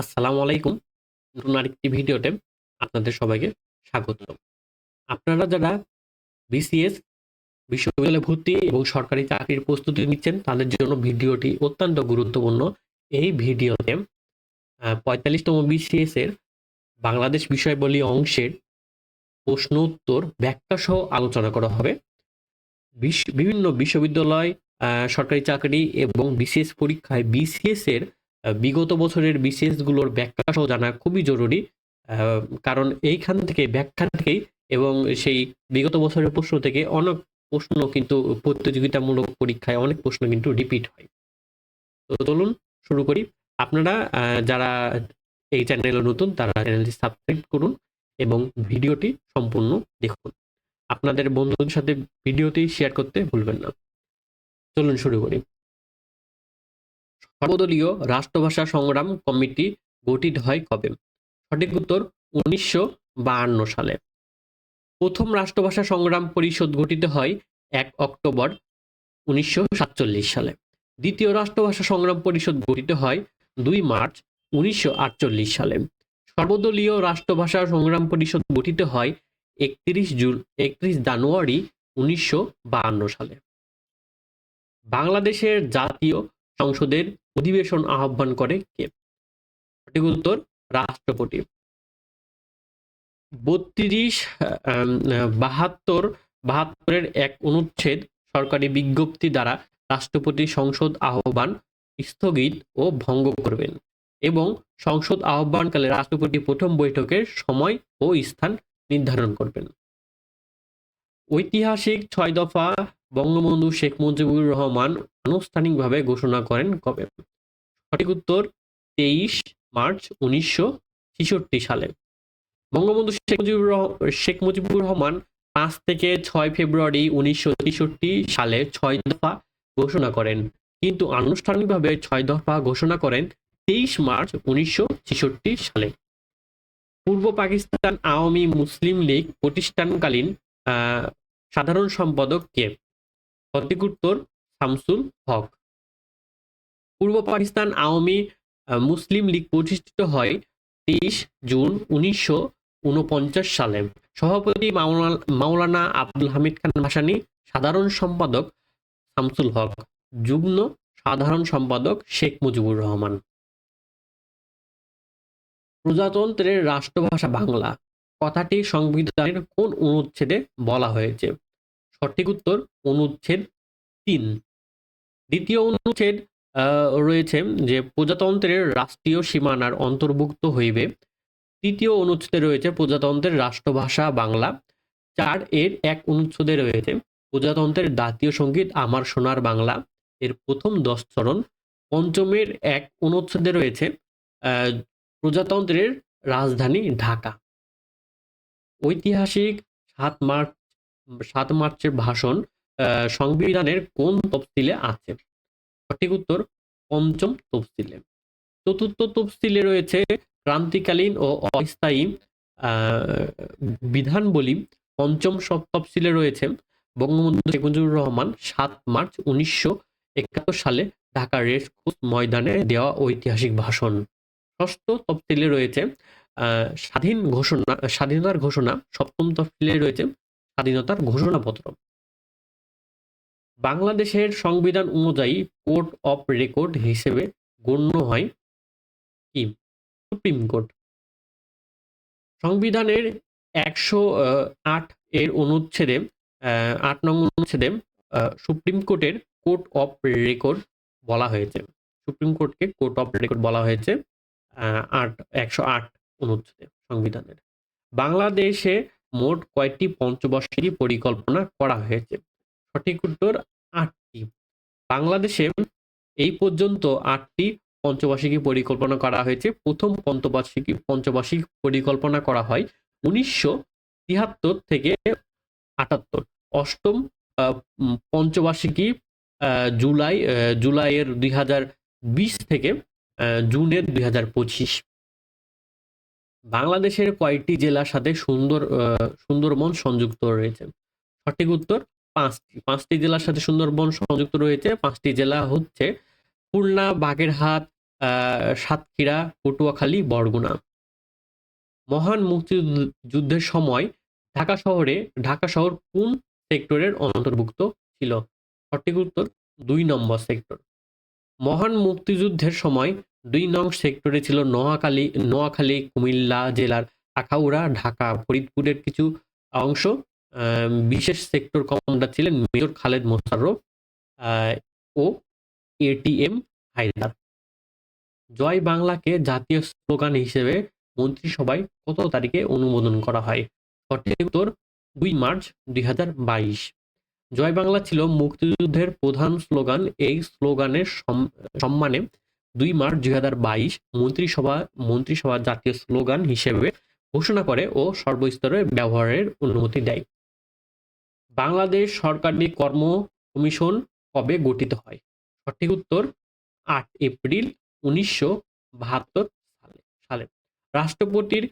আসসালামু আলাইকুম। নতুন আরেকটি ভিডিওতে আপনাদের সবাইকে স্বাগত। আপনারা যারা বিসিএস বিশ্ববিদ্যালয়ে ভর্তি এবং সরকারি চাকরির প্রস্তুতি নিচ্ছেন, তাদের জন্য ভিডিওটি অত্যন্ত গুরুত্বপূর্ণ। এই ভিডিওতে পঁয়তাল্লিশতম বিসিএস এর বাংলাদেশ বিষয়বলী অংশের প্রশ্ন উত্তর ব্যাখ্যা সহ আলোচনা করা হবে। বিভিন্ন বিশ্ববিদ্যালয় সরকারি চাকরি এবং বিসিএস পরীক্ষায় বিসিএস এর বিগত বছরের বিসিএসগুলোর ব্যাখ্যা সহ জানা খুবই জরুরি। কারণ এইখান থেকে ব্যাখ্যা থেকেই এবং সেই বিগত বছরের প্রশ্ন থেকে অনেক প্রশ্ন কিন্তু প্রতিযোগিতামূলক পরীক্ষায় অনেক প্রশ্ন কিন্তু রিপিট হয়। তো চলুন শুরু করি। আপনারা যারা এই চ্যানেলে নতুন, তারা চ্যানেলটি সাবস্ক্রাইব করুন এবং ভিডিওটি সম্পূর্ণ দেখুন। আপনাদের বন্ধুদের সাথে ভিডিওটি শেয়ার করতে ভুলবেন না। চলুন শুরু করি। সর্বদলীয় রাষ্ট্রভাষা সংগ্রাম কমিটি গঠিত হয় কবে? সঠিক উত্তর উনিশশো সালে। প্রথম রাষ্ট্রভাষা সংগ্রাম পরিষদ গঠিত হয় এক অক্টোবর উনিশশো সাতচল্লিশ সালে। দ্বিতীয় রাষ্ট্রভাষা সংগ্রাম পরিষদ গঠিত হয় দুই মার্চ উনিশশো আটচল্লিশ সালে। সর্বদলীয় রাষ্ট্রভাষা সংগ্রাম পরিষদ গঠিত হয় একত্রিশ জুন একত্রিশ জানুয়ারি উনিশশো সালে। বাংলাদেশের জাতীয় সংসদের অধিবেশন আহ্বান করে কে? সঠিক উত্তর, রাষ্ট্রপতি। বত্রিশ বাহাত্তর, বাহাত্তরের এক অনুচ্ছেদ সরকারি বিজ্ঞপ্তি দ্বারা রাষ্ট্রপতি সংসদ আহ্বান স্থগিত ও ভঙ্গ করবেন এবং সংসদ আহ্বানকালে রাষ্ট্রপতি প্রথম বৈঠকের সময় ও স্থান নির্ধারণ করবেন। ঐতিহাসিক ছয় দফা বঙ্গবন্ধু শেখ মুজিবুর রহমান আনুষ্ঠানিকভাবে ঘোষণা করেন কবে? সঠিক উত্তর, তেইশ মার্চ উনিশশো ছেষট্টি সালে। বঙ্গবন্ধু শেখ মুজিবুর শেখ মুজিবুর রহমান পাঁচ থেকে ছয় ফেব্রুয়ারি উনিশশো ছেষট্টি সালে ছয় দফা ঘোষণা করেন। কিন্তু আনুষ্ঠানিকভাবে ছয় দফা ঘোষণা করেন তেইশ মার্চ উনিশশো ছেষট্টি সালে। পূর্ব পাকিস্তান আওয়ামী মুসলিম লীগ প্রতিষ্ঠানকালীন সাধারণ সম্পাদক কে? সঠিক শামসুল হক। পূর্ব পাকিস্তান আওয়ামী মুসলিম লীগ প্রতিষ্ঠিত হয় তেইশ জুন উনিশশো উনপঞ্চাশ সালে। সভাপতি মাওলানা আব্দুল হামিদ খান ভাসানী, সাধারণ সম্পাদক শামসুল হক, যুগ্ম সাধারণ সম্পাদক শেখ মুজিবুর রহমান। প্রজাতন্ত্রের রাষ্ট্রভাষা বাংলা। কথাটি সংবিধানের কোন অনুচ্ছেদে বলা হয়েছে? সঠিক উত্তর অনুচ্ছেদ তিন। দ্বিতীয় অনুচ্ছেদ রয়েছে যে প্রজাতন্ত্রের রাষ্ট্রীয় সীমানার অন্তর্ভুক্ত হইবে। তৃতীয় অনুচ্ছেদে রয়েছে প্রজাতন্ত্রের রাষ্ট্রভাষা বাংলা। চার এর এক অনুচ্ছেদে রয়েছে, প্রজাতন্ত্রের জাতীয় সংগীত আমার সোনার বাংলা। এর প্রথম দশ চরণ। পঞ্চমের এক অনুচ্ছেদে রয়েছে প্রজাতন্ত্রের রাজধানী ঢাকা। ঐতিহাসিক সাত মার্চ সাত মার্চের ভাষণ সংবিধানের কোন তফসিলে আছে? সঠিক উত্তর, পঞ্চম তফসিলে। চতুর্থ তফসিলে রয়েছে ক্রান্তিকালীন ও অস্থায়ী বিধানবলী পঞ্চম সব তফসিলে রয়েছে বঙ্গবন্ধু শেখ মুজিবুর রহমান সাত মার্চ উনিশশো একাত্তর সালে ঢাকা রেসকোর্স ময়দানে দেওয়া ঐতিহাসিক ভাষণ। ষষ্ঠ তফসিলে রয়েছে স্বাধীন ঘোষণা, স্বাধীনতার ঘোষণা। সপ্তম তফসিলে রয়েছে স্বাধীনতার ঘোষণাপত্র। বাংলাদেশের সংবিধান অনুযায়ী কোর্ট অফ রেকর্ড হিসেবে গণ্য হয় কি? Supreme court. সংবিধানের একশো আট এর অনুচ্ছেদে আট নং অনুচ্ছেদে সুপ্রিম কোর্টের কোর্ট অফ রেকর্ড বলা হয়েছে। সুপ্রিম কোর্টকে কোর্ট অফ রেকর্ড বলা হয়েছে আট, একশো আট অনুচ্ছেদে সংবিধানের। বাংলাদেশে মোট কয়টি পঞ্চবার্ষিকী পরিকল্পনা করা হয়েছে? সঠিক উত্তর আটটি। বাংলাদেশে এই পর্যন্ত আটটি পঞ্চবার্ষিকী পরিকল্পনা করা হয়েছে। প্রথম পঞ্চবার্ষিকী পঞ্চবার্ষিক পরিকল্পনা করা হয় উনিশশো তিয়াত্তর থেকে আটাত্তর। অষ্টম পঞ্চবার্ষিকী জুলাই জুলাইয়ের দুই হাজার বিশ থেকে জুনের দুই হাজার পঁচিশ। বাংলাদেশের কয়েকটি জেলার সাথে সুন্দর সুন্দরবন সংযুক্ত রয়েছে। সঠিক উত্তর, পাঁচটি পাঁচটি জেলার সাথে সুন্দরবন সংযুক্ত রয়েছে। পাঁচটি জেলা হচ্ছে খুলনা, বাগেরহাট সাতক্ষীরা, পটুয়াখালী, বরগুনা। মহান মুক্তিযুদ্ধের সময় ঢাকা শহরে, ঢাকা শহর কোন সেক্টরের অন্তর্ভুক্ত ছিল? সঠিক উত্তর, দুই নম্বর সেক্টর। মহান মুক্তিযুদ্ধের সময় দুই নং সেক্টরে ছিল নোয়াখালী নোয়াখালী, কুমিল্লা জেলার আখাউড়া, ঢাকা, ফরিদপুরের কিছু অংশ। বিশেষ সেক্টর কমান্ডার ছিলেন মেজর খালেদ মোশাররফ ও এটিএম হায়দার। জয় বাংলাকে জাতীয় স্লোগান হিসেবে মন্ত্রিসভায় কত তারিখে অনুমোদন করা হয়? সঠিক উত্তর দুই মার্চ দুই হাজার বাইশ। জয় বাংলা ছিল মুক্তিযুদ্ধের প্রধান স্লোগান। এই স্লোগানের সম- সম্মানে দুই মার্চ দুই হাজার বাইশ মন্ত্রিসভা মন্ত্রিসভা জাতীয় স্লোগান হিসেবে ঘোষণা করে ও সর্বস্তরে ব্যবহারের অনুমতি দেয়। বাংলাদেশ সরকারি কর্ম কমিশন কবে গঠিত হয়? সঠিক উত্তর আট এপ্রিল উনিশশো বাহাত্তর সালে। সালে। রাষ্ট্রপতির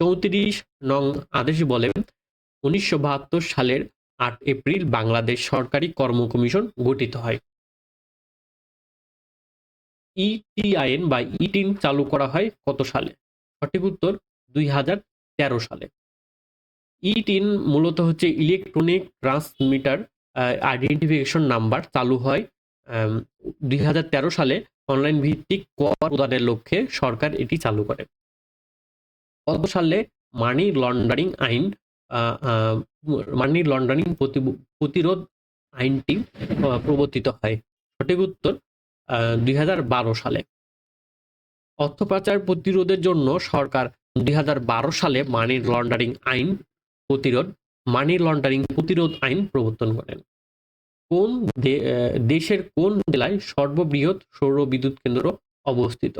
চৌত্রিশ নং আদেশ বলেন উনিশশো বাহাত্তর সালের আট এপ্রিল বাংলাদেশ সরকারি কর্ম কমিশন গঠিত হয়। ইটিআইএন বা ইটিন চালু করা হয় কত সালে? সঠিক উত্তর দুই হাজার তেরো সালে। ইটিন মূলত হচ্ছে ইলেকট্রনিক ট্রান্সমিটার আইডেন্টিফিকেশন নাম্বার চালু হয় দুই হাজার তেরো সালে। অনলাইন ভিত্তিক কর প্রদানের লক্ষ্যে সরকার এটি চালু করে। কত সালে মানি লন্ডারিং আইন মানি লন্ডারিং প্রতিরোধ আইনটি প্রবর্তিত হয়? সঠিক উত্তর দুই হাজার বারো সালে। অর্থ পাচার প্রতিরোধের জন্য সরকার দুই হাজার বারো সালে মানি লন্ডারিং আইন প্রতিরোধ মানি লন্ডারিং প্রতিরোধ আইন প্রবর্তন করেন। কোন দেশের কোন জেলায় সর্ববৃহৎ সৌর বিদ্যুৎ কেন্দ্র অবস্থিত?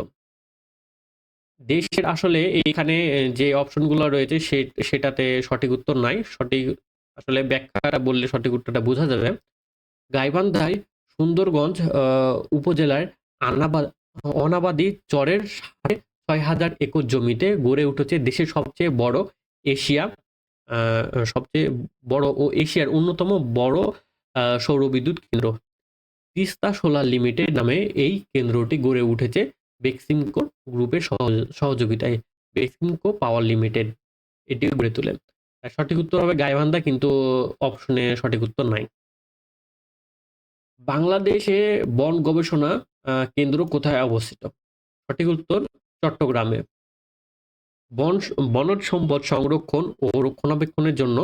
দেশের আসলে এখানে যে অপশনগুলো রয়েছে সেটাতে সঠিক উত্তর নাই। সঠিক, আসলে ব্যাখ্যাটা বললে সঠিক উত্তরটা বোঝা যাবে। গাইবান্ধায় সুন্দরগঞ্জ উপজেলার অনাবাদী চরের সাড়ে ছয় হাজার একর জমিতে গড়ে উঠেছে দেশের সবচেয়ে বড় এশিয়া সবচেয়ে বড় ও এশিয়ার অন্যতম বড় সৌরবিদ্যুৎ কেন্দ্র। তিস্তা সোলার লিমিটেড নামে এই কেন্দ্রটি গড়ে উঠেছে বেক্সিমকো গ্রুপের সহযোগিতায়, বেক্সিমকো পাওয়ার লিমিটেড। এটি গড়ে তোলেন সঠিক উত্তর হবে গাইবান্ধা, কিন্তু অপশনে সঠিক উত্তর নাই। বাংলাদেশে বন গবেষণা কেন্দ্র কোথায় অবস্থিত? সঠিক উত্তর চট্টগ্রামে। বন বনজ সম্পদ সংরক্ষণ ও রক্ষণাবেক্ষণের জন্য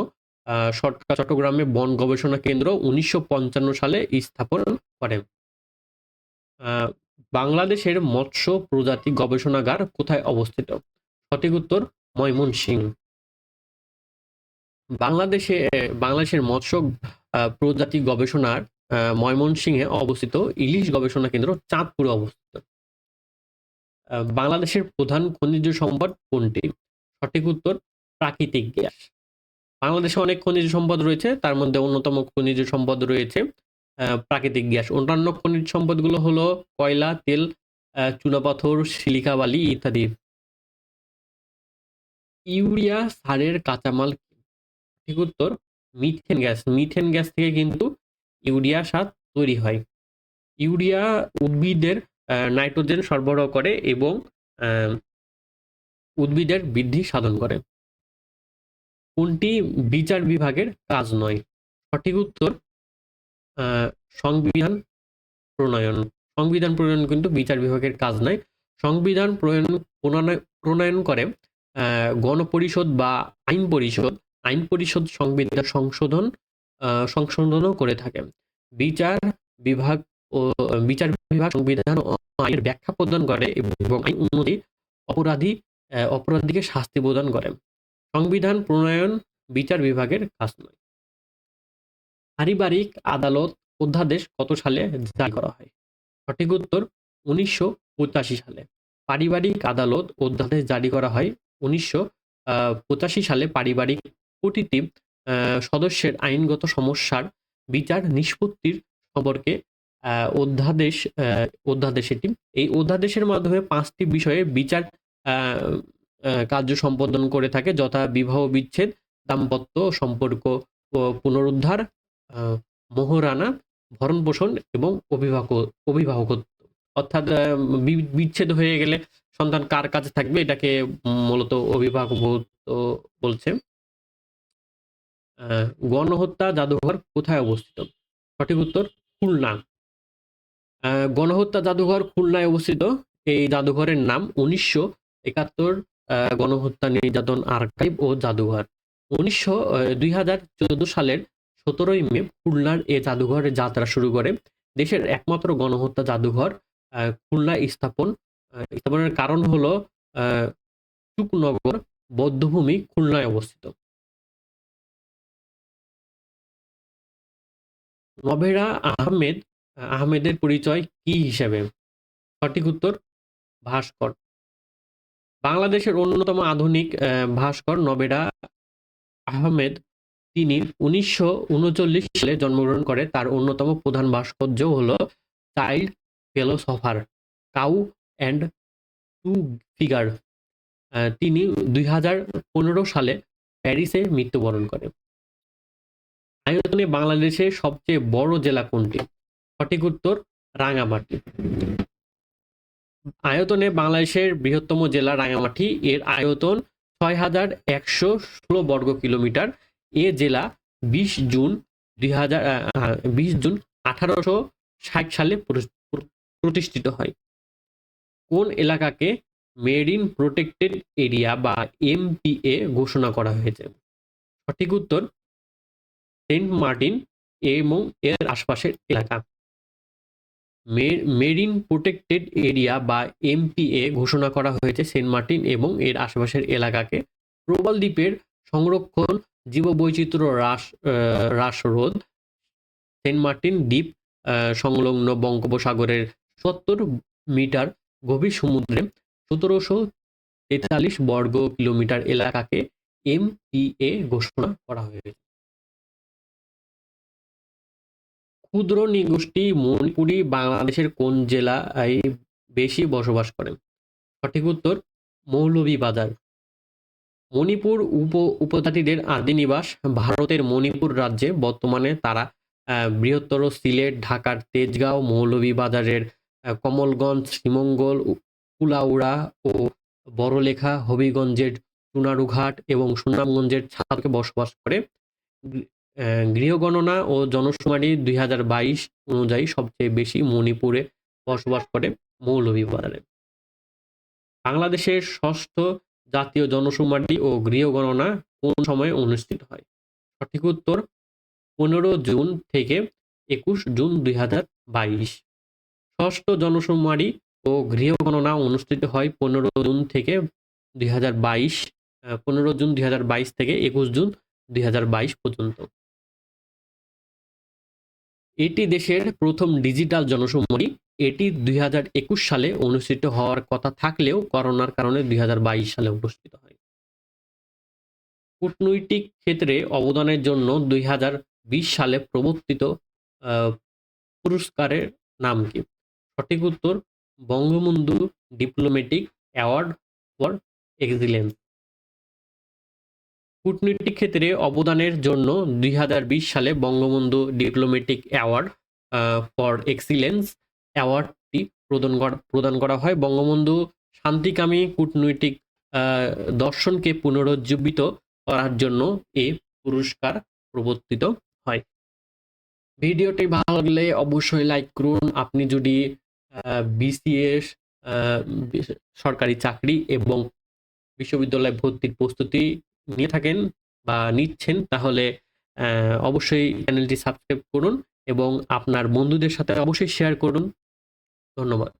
সরকার চট্টগ্রামে বন গবেষণা কেন্দ্র উনিশশো পঞ্চান্ন সালে স্থাপন আহ, বাংলাদেশের মৎস্য প্রজাতি গবেষণাগার কোথায় অবস্থিত? সঠিক উত্তর ময়মনসিংহ। বাংলাদেশে বাংলাদেশের মৎস্য প্রজাতি গবেষণার ময়মনসিংহে অবস্থিত ইলিশ গবেষণা কেন্দ্র চাঁদপুরে অবস্থিত। বাংলাদেশের প্রধান খনিজ সম্পদ কোনটি? সঠিক উত্তর, প্রাকৃতিক গ্যাস। বাংলাদেশে অনেক খনিজ সম্পদ রয়েছে, তার মধ্যে অন্যতম খনিজ সম্পদ রয়েছে প্রাকৃতিক গ্যাস। অন্যান্য খনিজ সম্পদগুলো হলো কয়লা, তেল চুনাপাথর, সিলিকা বালি ইত্যাদি। ইউরিয়া সারের কাঁচামাল? ঠিক উত্তর, মিথেন গ্যাস। মিথেন গ্যাস থেকে কিন্তু ইউরিয়া সার তৈরি হয়। ইউরিয়া উদ্ভিদের নাইট্রোজেন সরবরাহ করে এবং উদ্ভিদের বৃদ্ধি সাধন করে। কোনটি বিচার বিভাগের কাজ নয়? সঠিক উত্তর সংবিধান প্রণয়ন। সংবিধান প্রণয়ন কিন্তু বিচার বিভাগের কাজ নয়। সংবিধান প্রণয়ন প্রণয়ন- করে গণপরিষদ বা আইন পরিষদ। আইন পরিষদ সংবিধান সংশোধন সংশোধনও করে থাকে। বিচার বিভাগ ও, বিচার বিভাগ সংবিধান ও আইনের ব্যাখ্যা প্রদান করে এবং আইন উন্নতি অপরাধী অপরাধীকে শাস্তি প্রদান করে। সংবিধান প্রণয়ন বিচার বিভাগের কাজ নয়। পারিবারিক আদালত অধ্যাদেশ কত সালে জারি করা হয়? সঠিক উত্তর উনিশশো পঁচাশি সালে। পারিবারিক আদালত অধ্যাদেশ জারি করা হয় উনিশশো পঁচাশি সালে পারিবারিক প্রতিটি সদস্যের আইনগত সমস্যার বিচার নিষ্পত্তির সম্পর্কে অধ্যাদেশ অধ্যাদেশ এটি এই অধ্যাদেশের মাধ্যমে পাঁচটি বিষয়ে বিচার কার্য সম্পাদন করে থাকে যথা বিবাহ বিচ্ছেদ, দাম্পত্য সম্পর্ক পুনরুদ্ধার মোহরানা ভরণ পোষণ এবং অভিভাবক, অভিভাবকত্ব। অর্থাৎ বিচ্ছেদ হয়ে গেলে সন্তান কার কাছে থাকবে? এটাকে মূলত অভিভাবক বলছে। গণহত্যা জাদুঘর কোথায় অবস্থিত? সঠিক উত্তর খুলনা। গণহত্যা জাদুঘর খুলনায় অবস্থিত। এই জাদুঘরের নাম উনিশশো একাত্তর গণহত্যা নির্যাতন আর্কাইভ ও জাদুঘর। উনিশশো দুই হাজার চোদ্দ সালের সতেরোই মে খুলনার এ জাদুঘরের যাত্রা শুরু করে। দেশের একমাত্র গণহত্যা জাদুঘর খুলনা স্থাপন স্থাপনের কারণ হলো আহ, চুকনগর বৌদ্ধভূমি খুলনায় অবস্থিত। নভেরা আহমেদ, আহমেদের পরিচয় কি হিসেবে? সঠিক উত্তর, ভাস্কর। বাংলাদেশের অন্যতম আধুনিক ভাস্কর নবেরা আহমেদ, তিনি উনিশশো উনচল্লিশ সালে জন্মগ্রহণ করে। তার অন্যতম প্রধান ভাস্কর্য হল child philosopher, cow and two figure তিনি দুই হাজার পনেরো সালে প্যারিসে মৃত্যুবরণ করে আয়তনে বাংলাদেশের সবচেয়ে বড় জেলা কোনটি? সঠিক উত্তর রাঙামাটি আয়তনে বাংলাদেশের বৃহত্তম জেলা রাঙামাটি এর আয়তন ছয় হাজার একশো ষোলো বর্গ কিলোমিটার। এ জেলা বিশ জুন দুই হাজার বিশ জুন আঠারোশো ষাট সালে প্রতিষ্ঠিত হয়। কোন এলাকাকে মেরিন প্রোটেক্টেড এরিয়া বা এমপিএ ঘোষণা করা হয়েছে? সঠিক উত্তর সেন্ট মার্টিন এবং এর আশপাশের এলাকা। মেরিন প্রোটেক্টেড এরিয়া বা এমপিএ ঘোষণা করা হয়েছে সেন্ট মার্টিন এবং এর আশেপাশের এলাকাকে। প্রবাল দ্বীপের সংরক্ষণ জীববৈচিত্র্য হ্রাস হ্রাস রোধ সেন্ট মার্টিন দ্বীপ সংলগ্ন বঙ্গোপসাগরের সত্তর মিটার গভীর সমুদ্রে সতেরোশো তেতাল্লিশ বর্গ কিলোমিটার এলাকাকে এমপিএ ঘোষণা করা হয়েছে। ক্ষুদ্র নৃগোষ্ঠী মণিপুরি বাংলাদেশের কোন জেলায় বেশি বসবাস করে? সঠিক উত্তর মৌলভীবাজার মণিপুর উপ উপজাতিদের আদি নিবাস ভারতের মণিপুর রাজ্যে। বর্তমানে তারা বৃহত্তর সিলেট, ঢাকার তেজগাঁও মৌলভীবাজারের কমলগঞ্জ শ্রীমঙ্গল কুলাউড়া ও বড়লেখা, হবিগঞ্জের চুনারুঘাট এবং সুনামগঞ্জের ছাদকে বসবাস করে। গৃহগণনা ও জনশুমারি দুই হাজার বাইশ অনুযায়ী সবচেয়ে বেশি মণিপুরে বসবাস করে মৌলভীবাজারে। বাংলাদেশের ষষ্ঠ জাতীয় জনশুমারি ও গৃহগণনা কোন সময়ে অনুষ্ঠিত হয়? সঠিক উত্তর, পনেরো জুন থেকে একুশ জুন দুই হাজার বাইশ। ষষ্ঠ জনশুমারি ও গৃহগণনা অনুষ্ঠিত হয় পনেরো জুন থেকে দুই হাজার বাইশ পনেরো জুন দুই হাজার বাইশ থেকে একুশ জুন দুই হাজার বাইশ পর্যন্ত। এটি দেশের প্রথম ডিজিটাল জনশুমারি এটি দুই হাজার একুশ সালে অনুষ্ঠিত হওয়ার কথা থাকলেও করোনার কারণে দুই হাজার বাইশ সালে অনুষ্ঠিত হয়। কূটনৈতিক ক্ষেত্রে অবদানের জন্য দুই হাজার বিশ সালে প্রবর্তিত পুরস্কারের নাম কি? সঠিক উত্তর Bangabandhu diplomatic award for excellence. কূটনৈতিক ক্ষেত্রে অবদানের জন্য দুই হাজার বিশ সালে Bangabandhu diplomatic award for excellence অ্যাওয়ার্ডটি প্রদান করা প্রদান করা হয়। বঙ্গবন্ধু শান্তিকামী কূটনৈতিক দর্শনকে পুনরুজ্জীবিত করার জন্য এ পুরস্কার প্রবর্তিত হয়। ভিডিওটি ভালো লাগলে অবশ্যই লাইক করুন। আপনি যদি বিসিএস সরকারি চাকরি এবং বিশ্ববিদ্যালয় ভর্তির প্রস্তুতি নিয়ে থাকেন বা নিচ্ছেন, তাহলে অবশ্যই চ্যানেলটি সাবস্ক্রাইব করুন এবং আপনার বন্ধুদের সাথে অবশ্যই শেয়ার করুন। ধন্যবাদ।